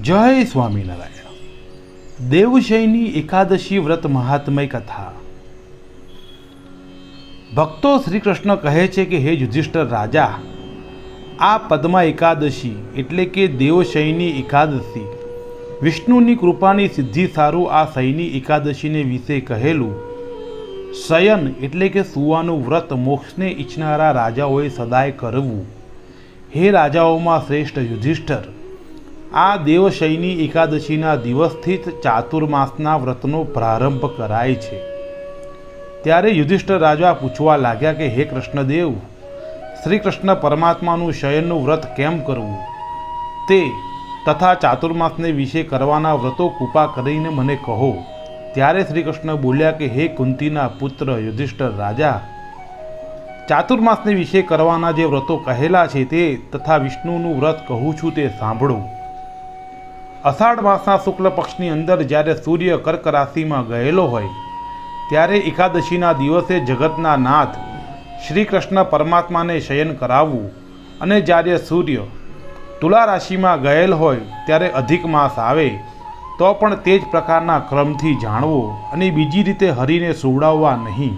જય સ્વામિનારાયણ. દેવશયની એકાદશી વ્રત મહાત્મય કથા. ભક્તો શ્રી કૃષ્ણ કહે છે કે, હે યુધિષ્ઠર રાજા, આ પદ્મા એકાદશી એટલે કે દેવશયની એકાદશી. વિષ્ણુની કૃપાની સિદ્ધિ સારું આ શયની એકાદશીને વિશે કહેલું. શયન એટલે કે સુવાનું વ્રત મોક્ષને ઈચ્છનારા રાજાઓએ સદાય કરવું. હે રાજાઓમાં શ્રેષ્ઠ યુધિષ્ઠર આ દેવશયની એકાદશીના દિવસથી જ ચાતુર્માસના વ્રતનો પ્રારંભ કરાય છે. ત્યારે યુધિષ્ઠર રાજા પૂછવા લાગ્યા કે, હે કૃષ્ણદેવ શ્રી કૃષ્ણ પરમાત્માનું શયનનું વ્રત કેમ કરવું? તે તથા ચાતુર્માસને વિશે કરવાના વ્રતો કૃપા કરીને મને કહો. ત્યારે શ્રી કૃષ્ણ બોલ્યા કે, હે કુંતીના પુત્ર યુધિષ્ઠર રાજા ચાતુર્માસને વિશે કરવાના જે વ્રતો કહેલા છે તે તથા વિષ્ણુનું વ્રત કહું છું તે સાંભળો. અષાઢ માસના શુક્લ પક્ષની અંદર જ્યારે સૂર્ય કર્ક રાશિમાં ગયેલો હોય, ત્યારે એકાદશીના દિવસે જગતના નાથ શ્રી કૃષ્ણ પરમાત્માને શયન કરાવવું અને જ્યારે સૂર્ય તુલા રાશિમાં ગયેલ હોય, ત્યારે અધિક માસ આવે, તો પણ તે જ પ્રકારના ક્રમથી જાણવો અને બીજી રીતે હરીને સુવડાવવા નહીં.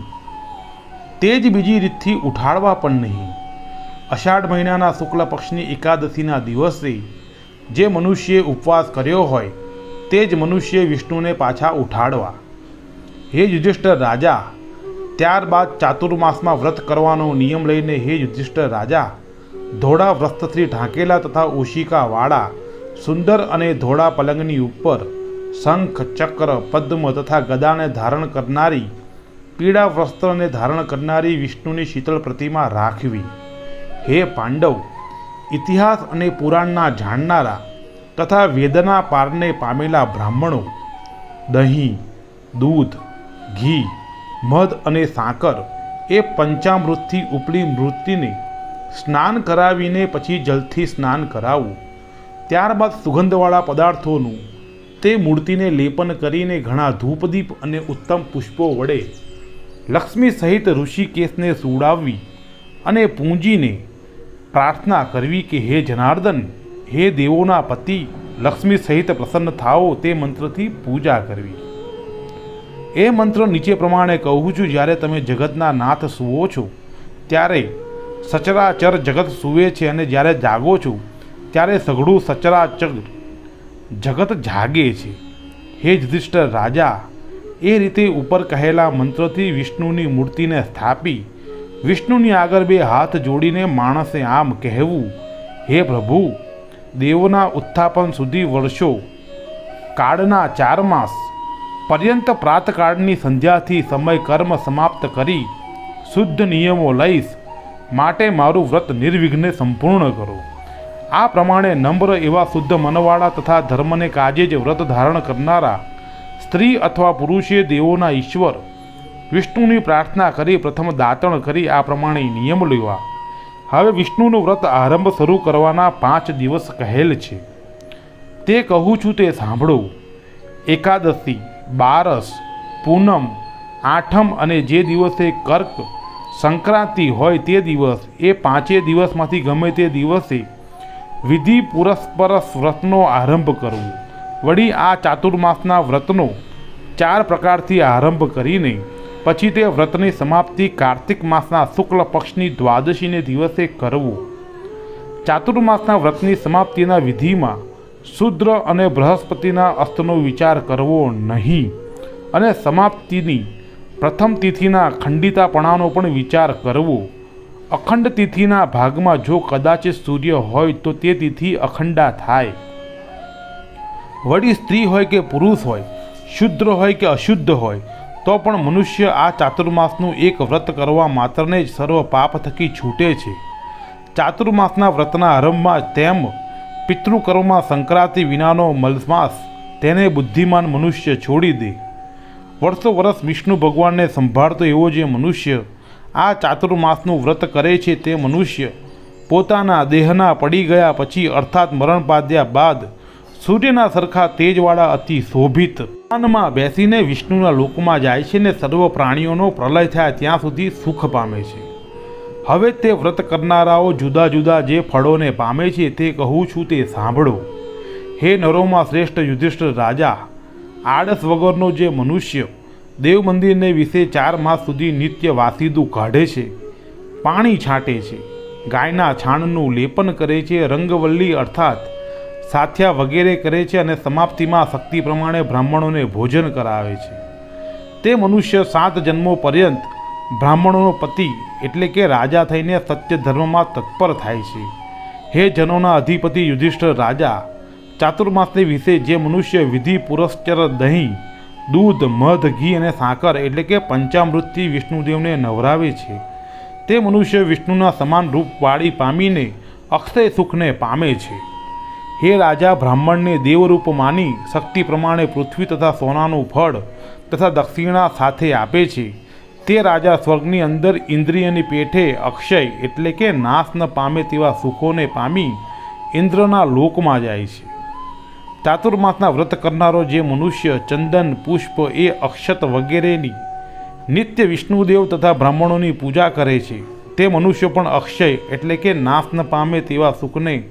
તે જ બીજી રીતથી ઉઠાડવા પણ નહીં. અષાઢ મહિનાના શુક્લ પક્ષની એકાદશીના દિવસે જે મનુષ્યે ઉપવાસ કર્યો હોય, તે જ મનુષ્ય વિષ્ણુને પાછા ઉઠાડવા. હે યુધિષ્ઠર રાજા, ત્યારબાદ ચાતુર્માસમાં વ્રત કરવાનો નિયમ લઈને હે યુધિષ્ઠર રાજા ધોળા વ્રસ્તથી ઢાંકેલા તથા ઓશિકાવાળા સુંદર અને ધોળા પલંગની ઉપર શંખ, ચક્ર, પદ્મ તથા ગદાને ધારણ કરનારી પીળા વસ્ત્રને ધારણ કરનારી વિષ્ણુની શીતળ પ્રતિમા રાખવી. હે પાંડવ ઇતિહાસ અને પુરાણના જાણનારા તથા વેદના પારને પામેલા બ્રાહ્મણો દહીં, દૂધ, ઘી, મધ અને સાકર એ પંચામૃતથી ઉપલી મૃત્યુને સ્નાન કરાવીને પછી જલથી સ્નાન કરાવવું ત્યારબાદ સુગંધવાળા પદાર્થોનું તે મૂર્તિને લેપન કરીને ઘણા ધૂપદીપ અને ઉત્તમ પુષ્પો વડે લક્ષ્મી સહિત ઋષિકેશને સુવડાવવી અને પૂંજીને પ્રાર્થના કરવી કે હે જનાર્દન, હે દેવોના પતિ, લક્ષ્મી સહિત પ્રસન્ન થાઓ તે મંત્રથી પૂજા કરવી. એ મંત્ર નીચે પ્રમાણે કહું છું, જ્યારે તમે જગતના નાથ સૂવો છો, ત્યારે સચરાચર જગત સૂવે છે અને જ્યારે જાગો છો, ત્યારે સઘળું સચરાચર જગત જાગે છે. હે યુધિષ્ઠર રાજા, એ રીતે ઉપર કહેલા મંત્રથી વિષ્ણુની મૂર્તિને સ્થાપી વિષ્ણુની આગળ બે હાથ જોડીને માણસે આમ કહેવું, હે પ્રભુ, દેવોના ઉત્થાપન સુધી વર્ષો કાળના ચાર માસ. પર્યંત પ્રાતકાળની સંધ્યાથી સમય કર્મ સમાપ્ત કરી, શુદ્ધ નિયમો લઈશ. માટે મારું વ્રત નિર્વિઘ્ને સંપૂર્ણ કરો. આ પ્રમાણે નમ્ર એવા શુદ્ધ મનવાળા તથા ધર્મને કાજે જ વ્રત ધારણ કરનારા સ્ત્રી અથવા પુરુષે દેવોના ઈશ્વર વિષ્ણુની પ્રાર્થના કરી, પ્રથમ દાતણ કરી, આ પ્રમાણે નિયમ લેવા હવે વિષ્ણુનું વ્રત આરંભ શરૂ કરવાના પાંચ દિવસ કહેલ છે. તે કહું છું તે સાંભળો. એકાદશી, બારસ, પૂનમ, આઠમ અને જે દિવસે કર્ક સંક્રાંતિ હોય તે દિવસ, એ પાંચે દિવસમાંથી ગમે તે દિવસે વિધિ પુરસ્પરસ વ્રતનો આરંભ કરવો વળી આ ચાતુર્માસના વ્રતનો ચાર પ્રકારથી આરંભ કરીને પછી તે વ્રતની સમાપ્તિ કાર્તિક માસના શુક્લ પક્ષની દ્વાદશીને દિવસે કરવું. ચાતુર્માસના વ્રતની સમાપ્તિના વિધિમાં શુદ્ર અને બૃહસ્પતિના અસ્તનો વિચાર કરવો નહીં અને સમાપ્તિની પ્રથમ તિથિના ખંડિતાપણાનો પણ વિચાર કરવો. અખંડ તિથિના ભાગમાં જો કદાચ સૂર્ય હોય તો તે તિથિ અખંડા થાય. વળી સ્ત્રી હોય કે પુરુષ હોય, શુદ્ર હોય કે અશુદ્ધ હોય તો પણ મનુષ્ય આ ચાતુર્માસનું એક વ્રત કરવા માત્રને જ સર્વ પાપ થકી છૂટે છે. ચાતુર્માસના વ્રતના આરંભમાં તેમ પિતૃકર્મમાં સંક્રાંતિ વિનાનો મલમાસ તેને બુદ્ધિમાન મનુષ્ય છોડી દે. વર્ષો વર્ષ વિષ્ણુ ભગવાનને સંભાળતો એવો જે મનુષ્ય આ ચાતુર્માસનું વ્રત કરે છે તે મનુષ્ય પોતાના દેહના પડી ગયા પછી અર્થાત મરણ પાદ્યા બાદ સૂર્યના સરખા તેજવાળા અતિ શોભિત સ્થાનમાં બેસીને વિષ્ણુના લોકમાં જાય છે ને સર્વ પ્રાણીઓનો પ્રલય થાય ત્યાં સુધી સુખ પામે છે. હવે તે વ્રત કરનારાઓ જુદા જુદા જે ફળોને પામે છે તે કહું છું તે સાંભળો. હે નરોમાં શ્રેષ્ઠ યુધિષ્ઠ રાજા, આળસ વગરનો જે મનુષ્ય દેવ મંદિરને વિશે ચાર માસ સુધી નિત્ય વાસીદું કાઢે છે, પાણી છાંટે છે, ગાયના છાણનું લેપન કરે છે, રંગવલ્લી અર્થાત સાથિયા વગેરે કરે છે અને સમાપ્તિમાં શક્તિ પ્રમાણે બ્રાહ્મણોને ભોજન કરાવે છે. તે મનુષ્ય સાત જન્મો પર્યંત બ્રાહ્મણોનો પતિ એટલે કે રાજા થઈને સત્ય ધર્મમાં તત્પર થાય છે. હે જનોના અધિપતિ યુધિષ્ઠિર રાજા, ચાતુર્માસની વિશે જે મનુષ્ય વિધિ પુરસ્ચર દહીં, દૂધ, મધ, ઘી અને સાકર એટલે કે પંચામૃતથી વિષ્ણુદેવને નવરાવે છે. તે મનુષ્ય વિષ્ણુના સમાન રૂપ વાળી પામીને અક્ષય સુખને પામે છે. હે રાજા બ્રાહ્મણને દેવરૂપ માની શક્તિ પ્રમાણે પૃથ્વી તથા સોનાનું ફળ તથા દક્ષિણા સાથે આપે છે. તે રાજા સ્વર્ગની અંદર ઇન્દ્રિયની પેઠે અક્ષય એટલે કે નાશ ન પામે તેવા સુખોને પામી ઇન્દ્રના લોકમાં જાય છે. ચાતુર્માસના વ્રત કરનારો જે મનુષ્ય ચંદન, પુષ્પ એ અક્ષત વગેરેની નિત્ય વિષ્ણુદેવ તથા બ્રાહ્મણોની પૂજા કરે છે. તે મનુષ્ય પણ અક્ષય એટલે કે નાશ ન પામે તેવા સુખને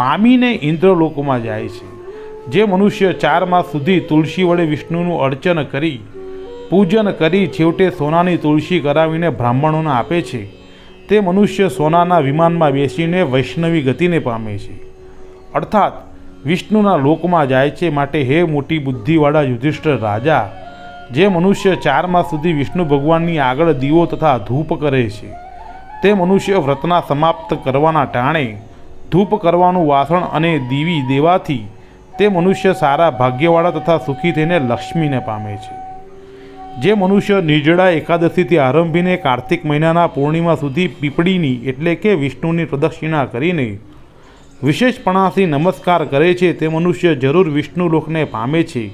પામીને ઇન્દ્રલોકમાં જાય છે. જે મનુષ્ય ચાર માસ સુધી તુલસી વડે વિષ્ણુનું અર્ચન કરી, પૂજન કરી છેવટે સોનાની તુલસી કરાવીને બ્રાહ્મણોને આપે છે, તે મનુષ્ય સોનાના વિમાનમાં બેસીને વૈષ્ણવી ગતિને પામે છે. અર્થાત, વિષ્ણુના લોકમાં જાય છે માટે હે મોટી બુદ્ધિવાળા યુધિષ્ઠ રાજા, જે મનુષ્ય ચાર માસ સુધી વિષ્ણુ ભગવાનની આગળ દીવો તથા ધૂપ કરે છે, તે મનુષ્ય વ્રતના સમાપ્ત કરવાના ટાણે ધૂપ કરવાનું વાસણ અને દીવી દેવાથી તે મનુષ્ય સારા ભાગ્યવાળા તથા સુખી થઈને લક્ષ્મીને પામે છે. જે મનુષ્ય નિર્જળા એકાદશીથી આરંભીને કાર્તિક મહિનાના પૂર્ણિમા સુધી પીપળીની એટલે કે વિષ્ણુની પ્રદક્ષિણા કરીને વિશેષપણાથી નમસ્કાર કરે છે, તે મનુષ્ય જરૂર વિષ્ણુ લોકને પામે છે.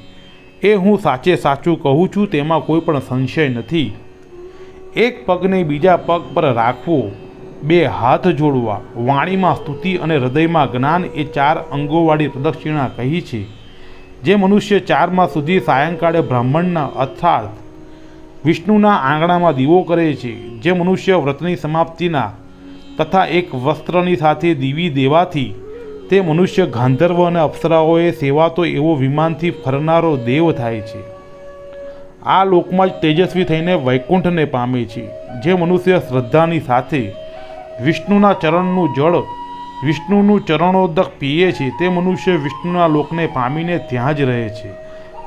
એ હું સાચે સાચું કહું છું, તેમાં કોઈ પણ સંશય નથી. એક પગને બીજા પગ પર રાખવો બે હાથ જોડવા, વાણીમાં સ્તુતિ અને હૃદયમાં જ્ઞાન એ ચાર અંગોવાળી પ્રદક્ષિણા કહી છે. જે મનુષ્ય ચાર માસ સુધી સાયંકાળે બ્રાહ્મણના અર્થાત વિષ્ણુના આંગણામાં દીવો કરે છે. જે મનુષ્ય વ્રતની સમાપ્તિના તથા એક વસ્ત્રની સાથે દીવી દેવાથી, તે મનુષ્ય ગાંધર્વ અને અપ્સરાઓએ સેવાતો એવો વિમાનથી ફરનારો દેવ થાય છે. આ લોકમાં જ તેજસ્વી થઈને વૈકુંઠને પામે છે. જે મનુષ્ય શ્રદ્ધાની સાથે વિષ્ણુના ચરણનું જળ, વિષ્ણુનું ચરણોદક પીએ છે, તે મનુષ્ય વિષ્ણુના લોકને પામીને ત્યાં જ રહે છે.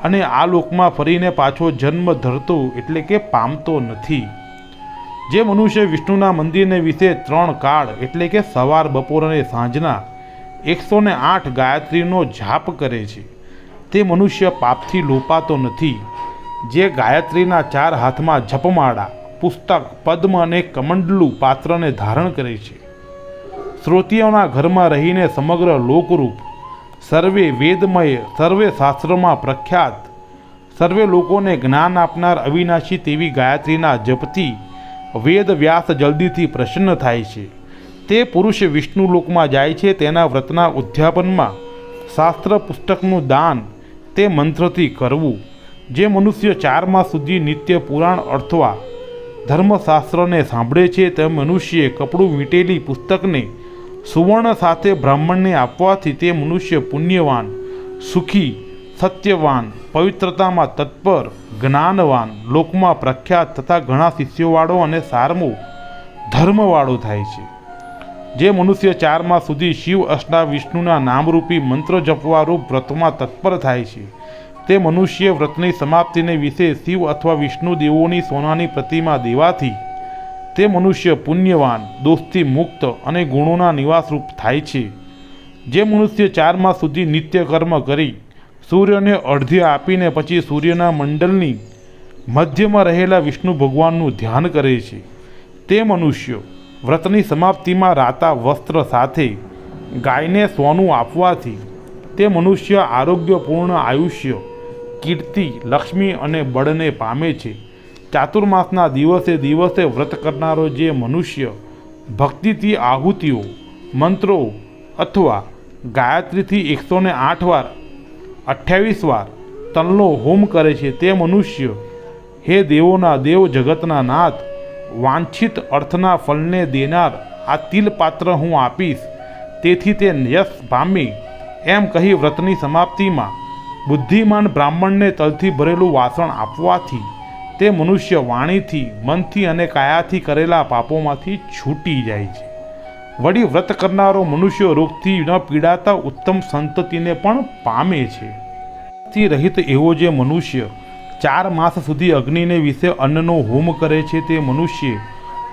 અને આ લોકમાં ફરીને પાછો જન્મ ધરતો એટલે કે પામતો નથી. જે મનુષ્ય વિષ્ણુના મંદિરને વિશે ત્રણ કાળ એટલે કે સવાર, બપોર અને સાંજના એકસો ને આઠ ગાયત્રીનો જાપ કરે છે. તે મનુષ્ય પાપથી લોપાતો નથી. જે ગાયત્રીના ચાર હાથમાં જપમાળા પુસ્તક પદ્મ અને કમંડલું પાત્રને ધારણ કરે છે. શ્રોતીઓના ઘરમાં રહીને સમગ્ર લોકરૂપ, સર્વે વેદમય, સર્વે શાસ્ત્રોમાં પ્રખ્યાત, સર્વે લોકોને જ્ઞાન આપનાર અવિનાશી તેવી ગાયત્રીના જપથી વેદ વ્યાસ જલ્દીથી પ્રસન્ન થાય છે. તે પુરુષ વિષ્ણુ લોકમાં જાય છે, તેના વ્રતના ઉદ્યાપનમાં શાસ્ત્ર પુસ્તકનું દાન તે મંત્રથી કરવું, જે મનુષ્ય ચાર માસ સુધી નિત્ય પુરાણ અર્થવા ધર્મશાસ્ત્રને સાંભળે છે તે મનુષ્યે કપડું વીંટેલી પુસ્તકને સુવર્ણ સાથે બ્રાહ્મણને આપવાથી તે મનુષ્ય પુણ્યવાન, સુખી, સત્યવાન, પવિત્રતામાં તત્પર, જ્ઞાનવાન, લોકમાં પ્રખ્યાત તથા ઘણા શિષ્યોવાળો અને સારમો ધર્મવાળો થાય છે. જે મનુષ્ય ચારમાં સુધી શિવ, અષ્ટા, વિષ્ણુના નામરૂપી મંત્ર જપવારૂપ વ્રતમાં તત્પર થાય છે. તે મનુષ્ય વ્રતની સમાપ્તિને વિશે શિવ અથવા વિષ્ણુ દેવોની સોનાની પ્રતિમા દેવાથી તે મનુષ્ય પુણ્યવાન, દોષથી મુક્ત અને ગુણોના નિવાસરૂપ થાય છે. જે મનુષ્ય ચાર માસ સુધી નિત્ય કર્મ કરી, સૂર્યને અડધી આપીને પછી સૂર્યના મંડળની મધ્યમાં રહેલા વિષ્ણુ ભગવાનનું ધ્યાન કરે છે. તે મનુષ્ય વ્રતની સમાપ્તિમાં રાતા વસ્ત્ર સાથે ગાયને સોનું આપવાથી તે મનુષ્ય આરોગ્યપૂર્ણ આયુષ્ય કીર્તિ, લક્ષ્મી અને બળને પામે છે. ચાતુર્માસના દિવસે દિવસે વ્રત કરનારો જે મનુષ્ય ભક્તિથી આહુતિઓ, મંત્રો અથવા ગાયત્રીથી એકસો ને આઠ વાર, અઠ્યાવીસ વાર તલનો હોમ કરે છે તે મનુષ્ય હે દેવોના દેવ જગતના નાથ વાંછિત અર્થના ફલને દેનાર આ તિલ પાત્ર હું આપીશ. તેથી તે યશ પામી. એમ કહી વ્રતની સમાપ્તિમાં બુદ્ધિમાન બ્રાહ્મણને તલથી ભરેલું વાસણ આપવાથી તે મનુષ્ય વાણીથી, મનથી અને કાયાથી કરેલા પાપોમાંથી છૂટી જાય છે. વળી વ્રત કરનારો મનુષ્ય રોગથી ન પીડાતા ઉત્તમ સંતતિને પણ પામે છે. થી રહિત એવો જે મનુષ્ય ચાર માસ સુધી અગ્નિને વિશે અન્નનો હોમ કરે છે તે મનુષ્ય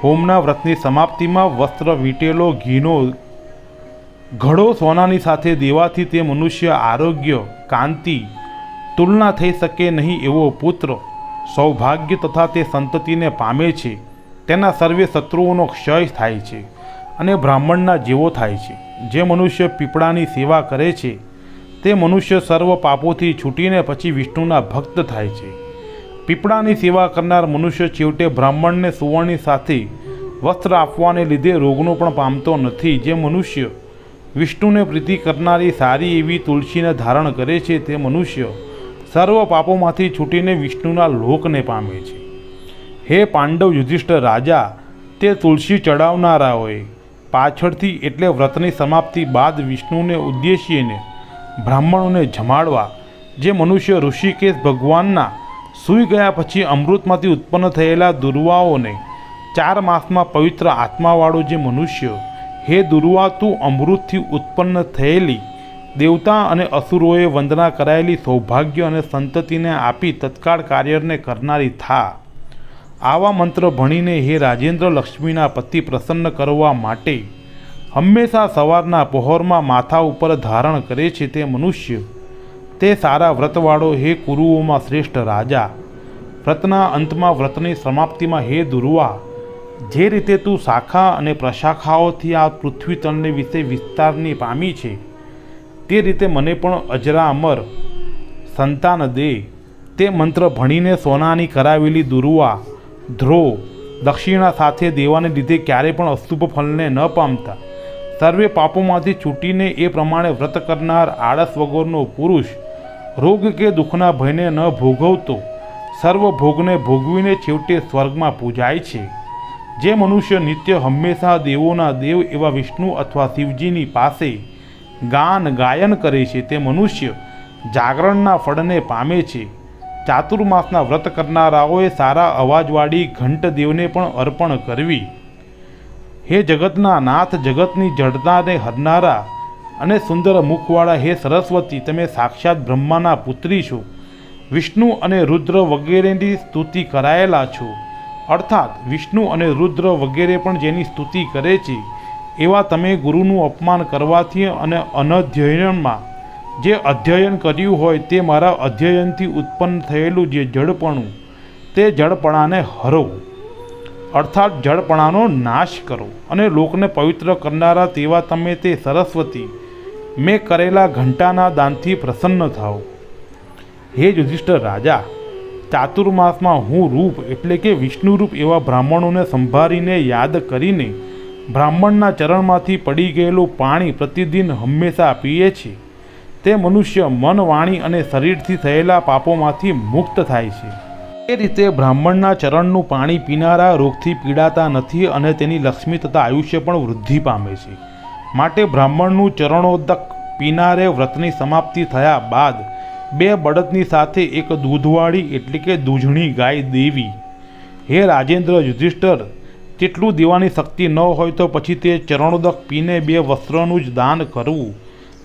હોમના વ્રતની સમાપ્તિમાં વસ્ત્ર, વીટેલો, ઘીનો ઘડો સોનાની સાથે દેવાથી તે મનુષ્ય આરોગ્ય, કાંતિ, તુલના થઈ શકે નહીં એવો પુત્ર, સૌભાગ્ય તથા તે સંતતિને પામે છે. તેના સર્વે શત્રુઓનો ક્ષય થાય છે અને બ્રાહ્મણના જેવો થાય છે. જે મનુષ્ય પીપળાની સેવા કરે છે, તે મનુષ્ય સર્વ પાપોથી છૂટીને પછી વિષ્ણુના ભક્ત થાય છે. પીપળાની સેવા કરનાર મનુષ્ય છેવટે બ્રાહ્મણને સુવર્ણની સાથે વસ્ત્ર આપવાને લીધે રોગનો પણ પામતો નથી. જે મનુષ્ય વિષ્ણુને પ્રીતિ કરનારી સારી એવી તુલસીને ધારણ કરે છે તે મનુષ્ય સર્વ પાપોમાંથી છૂટીને વિષ્ણુના લોકને પામે છે. હે પાંડવ યુધિષ્ઠ રાજા, તે તુલસી ચડાવનારાઓએ પાછળથી એટલે વ્રતની સમાપ્તિ બાદ વિષ્ણુને ઉદ્દેશીને બ્રાહ્મણોને જમાડવા, જે મનુષ્ય ઋષિકેશ ભગવાનના સૂઈ ગયા પછી અમૃતમાંથી ઉત્પન્ન થયેલા દુર્વાઓને ચાર માસમાં પવિત્ર આત્માવાળો જે મનુષ્ય હે દુર્વા, તું અમૃતથી ઉત્પન્ન થયેલી દેવતા અને અસુરોએ વંદના કરાયેલી સૌભાગ્ય અને સંતતિને આપી તત્કાળ કાર્યને કરનારી થા. આવા મંત્ર ભણીને હે રાજેન્દ્ર લક્ષ્મીના પતિ પ્રસન્ન કરવા માટે હંમેશા સવારના પહોરમાં માથા ઉપર ધારણ કરે છે તે મનુષ્ય. તે સારા વ્રતવાળો હે કુરુઓમાં શ્રેષ્ઠ રાજા. વ્રતના અંતમાં વ્રતની સમાપ્તિમાં હે દુર્વા જે રીતે તું શાખા અને પ્રશાખાઓથી આ પૃથ્વી તળને વિશે વિસ્તારની પામી છે, તે રીતે મને પણ અજરા અમર, સંતાન દે. તે મંત્ર ભણીને સોનાની કરાવેલી દુર્વા ધ્રો, દક્ષિણા સાથે દેવાને લીધે ક્યારે પણ અશુભ ફલને ન પામતા. સર્વે પાપોમાંથી છૂટીને એ પ્રમાણે વ્રત કરનાર આળસ વગરનો પુરુષ, રોગ કે દુઃખના ભયને ન ભોગવતો સર્વ ભોગને ભોગવીને છેવટે સ્વર્ગમાં પૂજાય છે. જે મનુષ્ય નિત્ય હંમેશા દેવોના દેવ એવા વિષ્ણુ અથવા શિવજીની પાસે ગાન ગાયન કરે છે, તે મનુષ્ય જાગરણના ફળને પામે છે. ચાતુર્માસના વ્રત કરનારાઓએ સારા અવાજવાળી ઘંટ દેવને પણ અર્પણ કરવી. હે જગતના નાથ, જગતની જડતાને હરનારા અને સુંદર મુખવાળા, હે સરસ્વતી, તમે સાક્ષાત બ્રહ્માના પુત્રી છો. વિષ્ણુ અને રુદ્ર વગેરેની સ્તુતિ કરાયેલા છો. અર્થાત વિષ્ણુ અને રુદ્ર વગેરે પણ જેની સ્તુતિ કરે છે, એવા તમે ગુરુનું અપમાન કરવાથી અને અનધ્યયનમાં જે અધ્યયન કર્યું હોય તે મારા અધ્યયનથી ઉત્પન્ન થયેલું જે જડપણું, તે જડપણાને હરો. અર્થાત જડપણાનો નાશ કરો અને લોકને પવિત્ર કરનારા તેવા તમે તે સરસ્વતી, મેં કરેલા ઘંટાના દાનથી પ્રસન્ન થાઓ. હે યુધિષ્ઠ રાજા ચાતુર્માસમાં હું રૂપ એટલે કે વિષ્ણુરૂપ એવા બ્રાહ્મણોને સંભાળીને યાદ કરીને બ્રાહ્મણના ચરણમાંથી પડી ગયેલું પાણી પ્રતિદિન હંમેશા પીએ છે તે મનુષ્ય મન, વાણી અને શરીરથી થયેલા પાપોમાંથી મુક્ત થાય છે. એ રીતે બ્રાહ્મણના ચરણનું પાણી પીનારા રોગથી પીડાતા નથી અને તેની લક્ષ્મી તથા આયુષ્ય પણ વૃદ્ધિ પામે છે. માટે બ્રાહ્મણનું ચરણોદક પીનારે વ્રતની સમાપ્તિ થયા બાદ બે બળદની સાથે એક દૂધવાળી એટલે કે દૂધણી ગાય દેવી. હે રાજેન્દ્ર યુધિષ્ઠર, તેટલું દેવાની શક્તિ ન હોય તો પછી તે ચરણોદક પીને બે વસ્ત્રનું જ દાન કરવું,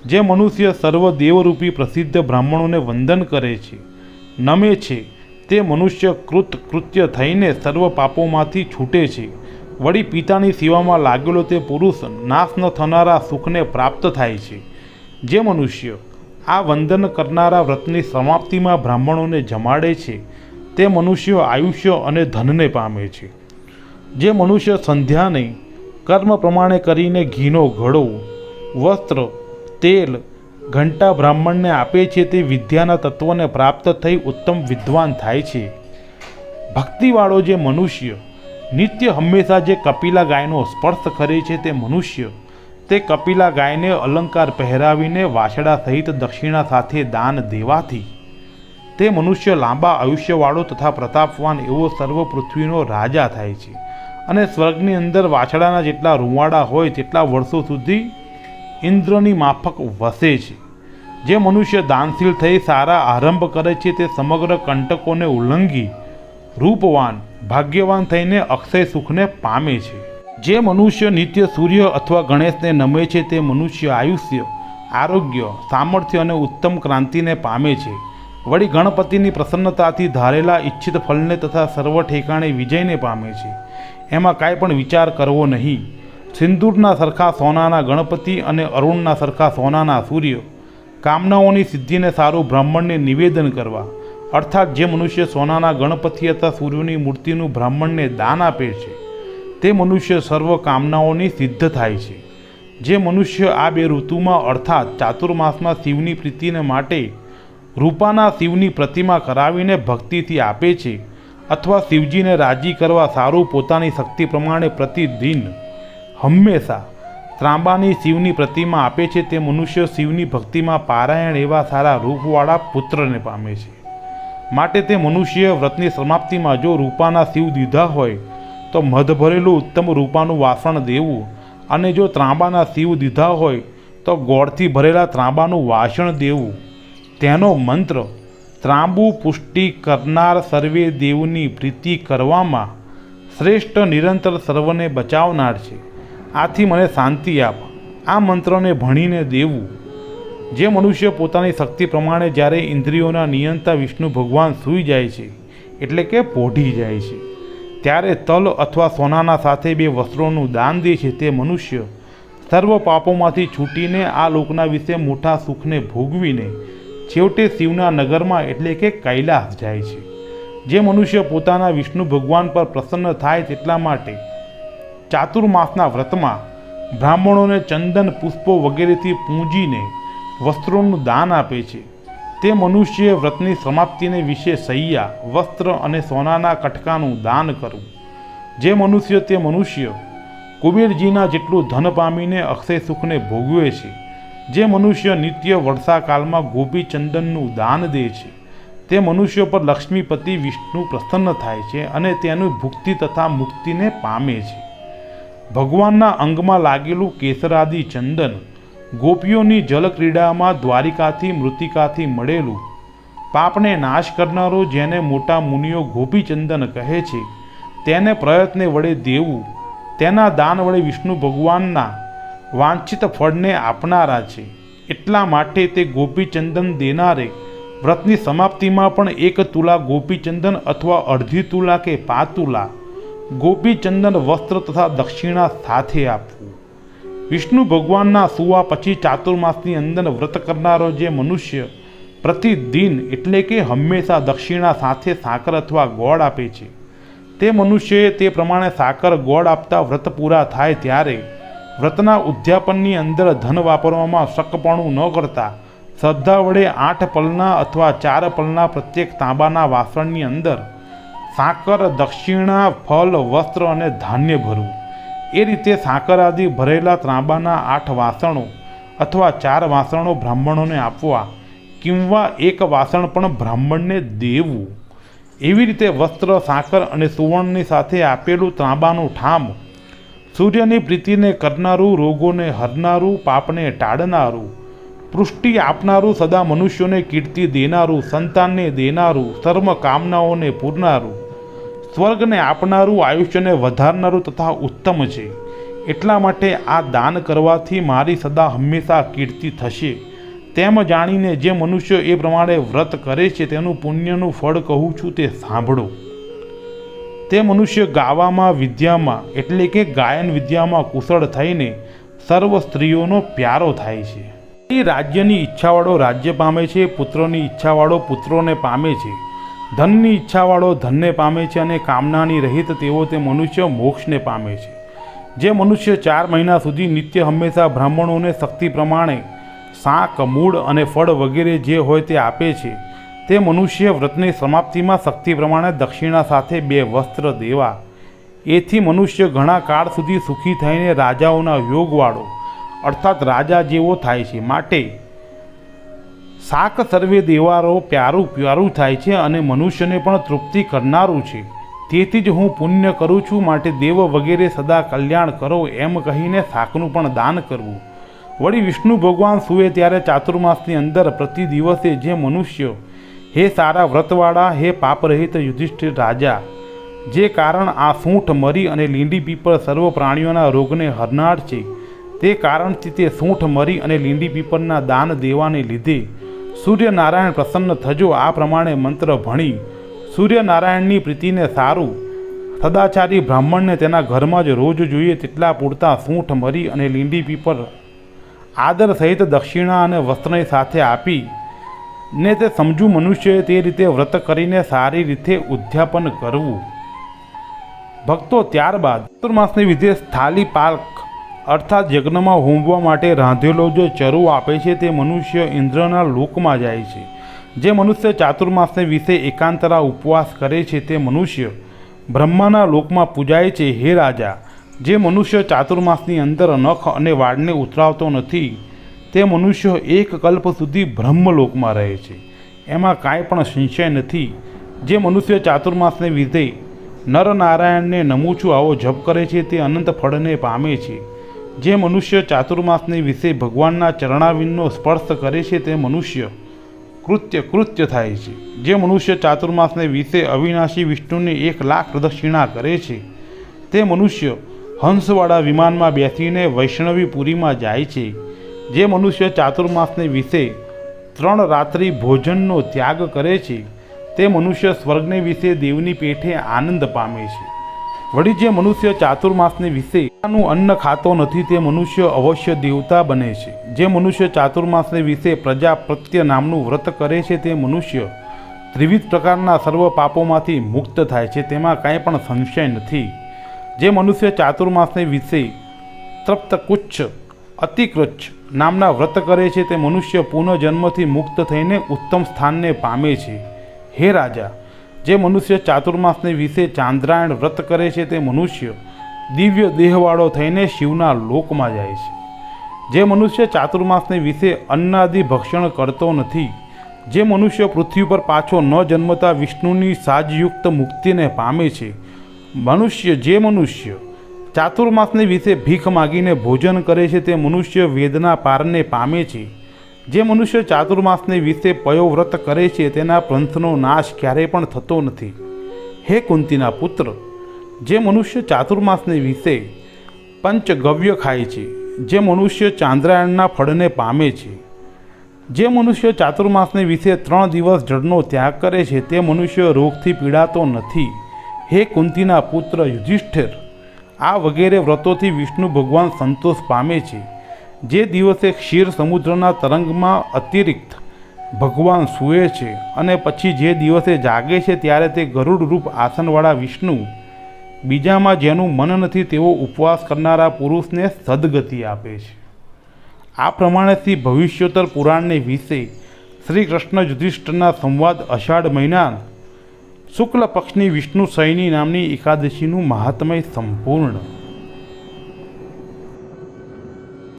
જે મનુષ્ય સર્વ દેવરૂપી પ્રસિદ્ધ બ્રાહ્મણોને વંદન કરે છે. નમે છે, તે મનુષ્ય કૃત કૃત્ય થઈને સર્વ પાપોમાંથી છૂટે છે. વળી પિતાની સેવામાં લાગેલો તે પુરુષ નાશ ન થનારા સુખને પ્રાપ્ત થાય છે. જે મનુષ્ય આ વંદન કરનારા વ્રતની સમાપ્તિમાં બ્રાહ્મણોને જમાડે છે. તે મનુષ્ય આયુષ્ય અને ધનને પામે છે. જે મનુષ્ય સંધ્યાને કર્મ પ્રમાણે કરીને ઘીનો ઘડો, વસ્ત્ર, તેલ, ઘંટા બ્રાહ્મણને આપે છે તે વિદ્યાના તત્વને પ્રાપ્ત થઈ ઉત્તમ વિદ્વાન થાય છે. ભક્તિવાળો જે મનુષ્ય, નિત્ય હંમેશા જે કપિલા ગાયનો સ્પર્શ કરે છે તે મનુષ્ય તે કપિલા ગાયને અલંકાર પહેરાવીને વાછડા સહિત દક્ષિણા સાથે દાન દેવાથી તે મનુષ્ય લાંબા આયુષ્યવાળો તથા પ્રતાપવાન એવો સર્વ પૃથ્વીનો રાજા થાય છે. અને સ્વર્ગની અંદર વાછડાના જેટલા રૂવાડા હોય તેટલા વર્ષો સુધી ઇન્દ્રની માફક વસે છે. જે મનુષ્ય દાનશીલ થઈ સારા આરંભ કરે છે તે સમગ્ર કંટકોને ઉલ્લંઘી, રૂપવાન, ભાગ્યવાન થઈને અક્ષય સુખને પામે છે. જે મનુષ્ય નિત્ય સૂર્ય અથવા ગણેશને નમે છે તે મનુષ્ય આયુષ્ય, આરોગ્ય, સામર્થ્ય અને ઉત્તમ ક્રાંતિને પામે છે. વળી ગણપતિની પ્રસન્નતાથી ધારેલા ઈચ્છિત ફળને તથા સર્વ ઠેકાણે વિજયને પામે છે. એમાં કાંઈ પણ વિચાર કરવો નહીં. સિંદૂરના સરખા સોનાના ગણપતિ અને અરુણના સરખા સોનાના સૂર્ય, કામનાઓની સિદ્ધિને સારું બ્રાહ્મણને નિવેદન કરવા, અર્થાત જે મનુષ્ય સોનાના ગણપતિ અથવા સૂર્યની મૂર્તિનું બ્રાહ્મણને દાન આપે છે. તે મનુષ્ય સર્વ કામનાઓની સિદ્ધ થાય છે. જે મનુષ્ય આ બે ઋતુમાં અર્થાત ચાતુર્માસમાં શિવની પ્રીતિને માટે રૂપાના શિવની પ્રતિમા કરાવીને ભક્તિથી આપે છે અથવા શિવજીને રાજી કરવા સારું પોતાની શક્તિ પ્રમાણે પ્રતિદિન હંમેશા ત્રાંબાની શિવની પ્રતિમા આપે છે તે મનુષ્ય શિવની ભક્તિમાં પારાયણ એવા સારા રૂપવાળા પુત્રને પામે છે. માટે તે મનુષ્ય વ્રતની સમાપ્તિમાં જો રૂપાના શિવ દીધા હોય તો મધ ભરેલું ઉત્તમ રૂપાનું વાસણ દેવું. અને જો ત્રાંબાના શિવ દીધા હોય, તો ગોળથી ભરેલા ત્રાંબાનું વાસણ દેવું. તેનો મંત્ર, ત્રાંબુ પુષ્ટિ કરનાર સર્વે દેવની પ્રીતિ કરવામાં શ્રેષ્ઠ નિરંતર સર્વને બચાવનાર છે. આથી મને શાંતિ આપ. આ મંત્રને ભણીને દેવું. જે મનુષ્ય પોતાની શક્તિ પ્રમાણે જ્યારે ઇન્દ્રિયોના નિયંતા વિષ્ણુ ભગવાન સૂઈ જાય છે, એટલે કે પોઢી જાય છે. ત્યારે તલ અથવા સોનાના સાથે બે વસ્ત્રોનું દાન દે છે તે મનુષ્ય સર્વ પાપોમાંથી છૂટીને આ લોકના વિશે મોટા સુખને ભોગવીને છેવટે શિવના નગરમાં એટલે કે કૈલાસ જાય છે. જે મનુષ્ય પોતાના વિષ્ણુ ભગવાન પર પ્રસન્ન થાય તેટલા માટે ચાતુર્માસના વ્રતમાં બ્રાહ્મણોને ચંદન, પુષ્પો વગેરેથી પૂંજીને વસ્ત્રોનું દાન આપે છે. તે મનુષ્ય વ્રતની સમાપ્તિને વિશે સૈયા, વસ્ત્ર અને સોનાના કટકાનું દાન કરવું જે મનુષ્ય તે મનુષ્ય, કુબેરજીના જેટલું ધન પામીને અક્ષય સુખને ભોગવે છે, જે મનુષ્ય નિત્ય વર્ષાકાળમાં ગોપીચંદનનું દાન દે છે, તે મનુષ્ય પર લક્ષ્મીપતિ વિષ્ણુ પ્રસન્ન થાય છે અને તેનું ભુક્તિ તથા મુક્તિને પામે છે. ભગવાનના અંગમાં લાગેલું કેસરાદી ચંદન ગોપીઓની જલક્રીડામાં દ્વારિકાથી મૃતિકાથી મળેલું પાપને નાશ કરનારો જેને મોટા મુનિઓ ગોપીચંદન કહે છે, તેને પ્રયત્ને વડે દેવું, તેના દાન વડે વિષ્ણુ ભગવાનના વાંછિત ફળને આપનારા છે. એટલા માટે તે ગોપીચંદન દેનારે વ્રતની સમાપ્તિમાં પણ એક તુલા ગોપીચંદન અથવા અડધી તુલા કે પાતુલા તુલા ગોપીચંદન વસ્ત્ર તથા દક્ષિણા સાથે આપવું. વિષ્ણુ ભગવાનના સુવા પછી ચાતુર્માસની અંદર વ્રત કરનારો જે મનુષ્ય પ્રતિદિન એટલે કે હંમેશા દક્ષિણા સાથે સાકર અથવા ગોળ આપે છે. તે મનુષ્યએ તે પ્રમાણે સાકર, ગોળ આપતા વ્રત પૂરા થાય ત્યારે વ્રતના ઉદ્યાપનની અંદર ધન વાપરવામાં શકપણું ન કરતા શ્રદ્ધા વડે આઠ પલના અથવા ચાર પલના પ્રત્યેક તાંબાના વાસણની અંદર સાકર, દક્ષિણા ફળ વસ્ત્ર અને ધાન્ય ભરવું એ રીતે સાકર આદિ ભરેલા ત્રાંબાના આઠ વાસણો અથવા ચાર વાસણો બ્રાહ્મણોને આપવા, કિંવા એક વાસણ પણ બ્રાહ્મણને દેવું. એવી રીતે વસ્ત્ર, સાકર અને સુવર્ણની સાથે આપેલું ત્રાંબાનું ઠામ, સૂર્યની પ્રીતિને કરનારું, રોગોને હરનારું, પાપને ટાળનારું, પુષ્ટિ આપનારું, સદા મનુષ્યોને કીર્તિ દેનારું, સંતાનને દેનારું, સર્વ કામનાઓને પૂરનારું સ્વર્ગને આપનારું, આયુષ્યને વધારનારું તથા ઉત્તમ છે. એટલા માટે આ દાન કરવાથી મારી સદા હંમેશા કીર્તિ થશે. તેમ જાણીને જે મનુષ્ય એ પ્રમાણે વ્રત કરે છે, તેનું પુણ્યનું ફળ કહું છું તે સાંભળો. તે મનુષ્ય ગાવામાં વિદ્યામાં, એટલે કે ગાયન વિદ્યામાં કુશળ થઈને સર્વ સ્ત્રીઓનો પ્યારો થાય છે. રાજ્યની ઈચ્છાવાળો રાજ્ય પામે છે, પુત્રોની ઈચ્છાવાળો પુત્રોને પામે છે. ધનની ઈચ્છાવાળો ધનને પામે છે અને કામનાની રહિત તેવો તે મનુષ્ય મોક્ષને પામે છે. જે મનુષ્ય ચાર મહિના સુધી નિત્ય હંમેશા બ્રાહ્મણોને શક્તિ પ્રમાણે શાક, મૂળ અને ફળ વગેરે જે હોય તે આપે છે, તે મનુષ્ય વ્રતની સમાપ્તિમાં શક્તિ પ્રમાણે દક્ષિણા સાથે બે વસ્ત્ર દેવા. એથી મનુષ્ય ઘણા કાળ સુધી સુખી થઈને રાજાઓના યોગવાળો, અર્થાત રાજા જેવો થાય છે. માટે શાક સર્વે દેવારો પ્યારું પ્યારું થાય છે અને મનુષ્યને પણ તૃપ્તિ કરનારું છે. તેથી જ હું પુણ્ય કરું છું, માટે દેવ વગેરે સદા કલ્યાણ કરો એમ કહીને શાકનું પણ દાન કરવું. વળી વિષ્ણુ ભગવાન સૂવે ત્યારે ચાતુર્માસની અંદર પ્રતિ દિવસે જે મનુષ્ય, હે સારા વ્રતવાળા, હે પાપરહિત યુધિષ્ઠિર રાજા, જે કારણ આ સૂંઠ મરી અને લીંડી પીપળ સર્વ પ્રાણીઓના રોગને હરનાર છે, તે કારણથી તે સૂંઠ મરી અને લીંડી પીપળના દાન દેવાને લીધે સૂર્યનારાયણ પ્રસન્ન થજો. આ પ્રમાણે મંત્ર ભણી સૂર્યનારાયણની પ્રીતિને સારું. સદાચારી બ્રાહ્મણને તેના ઘરમાં જ રોજ જોઈએ તેટલા પૂરતા સૂંઠ મરી અને લીંડી પીપળ આદર સહિત દક્ષિણા અને વસ્ત્રની સાથે આપી ને તે સમજુ મનુષ્યએ તે રીતે વ્રત કરીને સારી રીતે ઉદ્યાપન કરવું. ભક્તો ત્યારબાદ ચતુર્માસની વિધે થાલી પાક અર્થાત યજ્ઞમાં હોમવા માટે રાંધેલો જે ચરુ આપે છે તે મનુષ્ય ઇન્દ્રના લોકમાં જાય છે. જે મનુષ્ય ચાતુર્માસને વિશે એકાંતરા ઉપવાસ કરે છે તે મનુષ્ય બ્રહ્માના લોકમાં પૂજાય છે. હે રાજા, જે મનુષ્ય ચાતુર્માસની અંદર નખ અને વાળને ઉતરાવતો નથી, તે મનુષ્ય એક કલ્પ સુધી બ્રહ્મલોકમાં રહે છે. એમાં કાંઈ પણ સંશય નથી. જે મનુષ્ય ચાતુર્માસને વિધે નરનારાયણને નમું છું આવો જપ કરે છે તે અનંત ફળને પામે છે. જે મનુષ્ય ચાતુર્માસને વિશે ભગવાનના ચરણાવિંદનો સ્પર્શ કરે છે તે મનુષ્ય કૃત્ય કૃત્ય થાય છે. જે મનુષ્ય ચાતુર્માસને વિશે અવિનાશી વિષ્ણુની એક લાખ પ્રદક્ષિણા કરે છે, તે મનુષ્ય હંસવાળા વિમાનમાં બેસીને વૈષ્ણવીપુરીમાં જાય છે. જે મનુષ્ય ચાતુર્માસને વિશે ત્રણ રાત્રિ ભોજનનો ત્યાગ કરે છે, તે મનુષ્ય સ્વર્ગને વિશે દેવની પેઠે આનંદ પામે છે. વળી જે મનુષ્ય ચાતુર્માસને વિશે પોતાનું અન્ન ખાતો નથી તે મનુષ્ય અવશ્ય દેવતા બને છે. જે મનુષ્ય ચાતુર્માસને વિશે પ્રજા પ્રત્ય નામનું વ્રત કરે છે તે મનુષ્ય ત્રિવિધ પ્રકારના સર્વ પાપોમાંથી મુક્ત થાય છે તેમાં કાંઈ પણ સંશય નથી. જે મનુષ્ય ચાતુર્માસને વિશે તૃપ્તકુચ્છ અતિકૃચ્છ નામના વ્રત કરે છે તે મનુષ્ય પુનઃજન્મથી મુક્ત થઈને ઉત્તમ સ્થાનને પામે છે. હે રાજા, જે મનુષ્ય ચાતુર્માસને વિશે ચાંદ્રાયણ વ્રત કરે છે તે મનુષ્ય દિવ્ય દેહવાળો થઈને શિવના લોકમાં જાય છે. જે મનુષ્ય ચાતુર્માસને વિશે અન્નાદિ ભક્ષણ કરતો નથી, જે મનુષ્ય પૃથ્વી પર પાછો ન જન્મતા વિષ્ણુની સાજયુક્ત મુક્તિને પામે છે, મનુષ્ય જે મનુષ્ય ચાતુર્માસને વિશે ભીખ માગીને ભોજન કરે છે તે મનુષ્ય વેદના પારને પામે છે. જે મનુષ્ય ચાતુર્માસને વિશે પયોવ્રત કરે છે તેના પંથનો નાશ ક્યારેય પણ થતો નથી. હે કુંતીના પુત્ર જે મનુષ્ય ચાતુર્માસને વિશે પંચગવ્ય ખાય છે, જે મનુષ્ય ચાંદ્રાયણના ફળને પામે છે, જે મનુષ્ય ચાતુર્માસને વિશે ત્રણ દિવસ જળનો ત્યાગ કરે છે, તે મનુષ્ય રોગથી પીડાતો નથી. હે કુંતીના પુત્ર યુધિષ્ઠિર, આ વગેરે વ્રતોથી વિષ્ણુ ભગવાન સંતોષ પામે છે. જે દિવસે ક્ષીર સમુદ્રના તરંગમાં અતિરિક્ત ભગવાન સૂએ છે અને પછી જે દિવસે જાગે છે, ત્યારે તે ગરુડરૂપ આસનવાળા વિષ્ણુ બીજામાં જેનું મન નથી તેવો ઉપવાસ કરનારા પુરુષને સદગતિ આપે છે. આ પ્રમાણેથી ભવિષ્યોત્તર પુરાણને વિશે શ્રી કૃષ્ણ યુધિષ્ઠના સંવાદ અષાઢ મહિના શુક્લ પક્ષની વિષ્ણુ સૈની નામની એકાદશીનું મહાત્મય સંપૂર્ણ